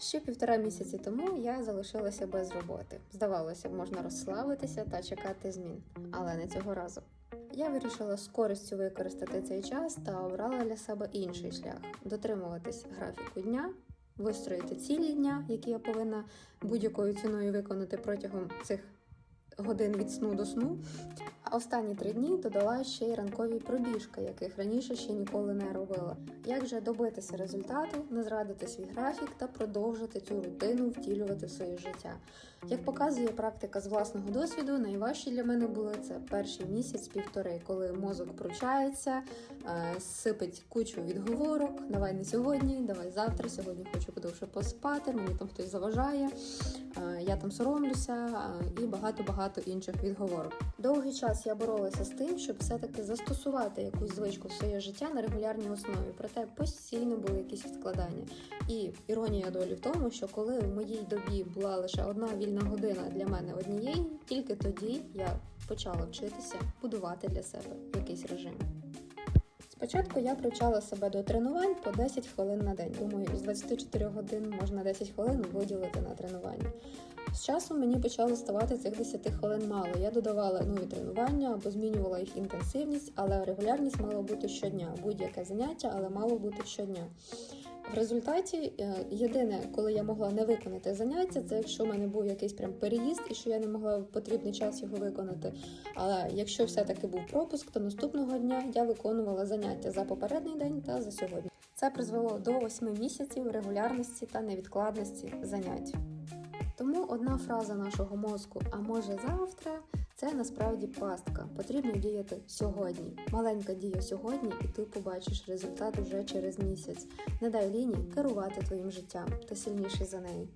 Ще півтора місяці тому я залишилася без роботи. Здавалося б, можна розслабитися та чекати змін, але не цього разу. Я вирішила з користю використати цей час та обрала для себе інший шлях дотримуватись графіку дня, вистроїти цілі дня, які я повинна будь-якою ціною виконати протягом цих годин від сну до сну. А останні три дні додала ще й ранкові пробіжки, яких раніше ще ніколи не робила. Як же добитися результату, не зрадити свій графік та продовжити цю рутину втілювати в своє життя? Як показує практика з власного досвіду, найважчі для мене були це перший місяць-півтори, коли мозок пручається, е, сипить кучу відговорок. Давай не сьогодні, давай завтра. Сьогодні хочу подовше поспати. Мені там хтось заважає, е, я там соромлюся е, і багато-багато інших відговорок. Довгий час я боролася з тим, щоб все-таки застосувати якусь звичку в своє життя на регулярній основі. Проте постійно були якісь відкладання. І іронія долі в тому, що коли в моїй добі була лише одна вільна година для мене однієї, тільки тоді я почала вчитися будувати для себе якийсь режим. Спочатку я привчала себе до тренувань по 10 хвилин на день. Думаю, з 24 годин можна 10 хвилин виділити на тренування. З часом мені почало ставати цих 10 хвилин мало. Я додавала нові тренування або змінювала їх інтенсивність, але регулярність мала бути щодня. Будь-яке заняття, але мало бути щодня. В результаті е, єдине, коли я могла не виконати заняття, це якщо в мене був якийсь прям переїзд і що я не могла в потрібний час його виконати. Але якщо все-таки був пропуск, то наступного дня я виконувала заняття за попередній день та за сьогодні. Це призвело до 8 місяців регулярності та невідкладності занять. Тому одна фраза нашого мозку, а може завтра, це насправді пастка. Потрібно діяти сьогодні. Маленька дія сьогодні, і ти побачиш результат уже через місяць. Не дай лінії керувати твоїм життям, ти сильніший за неї.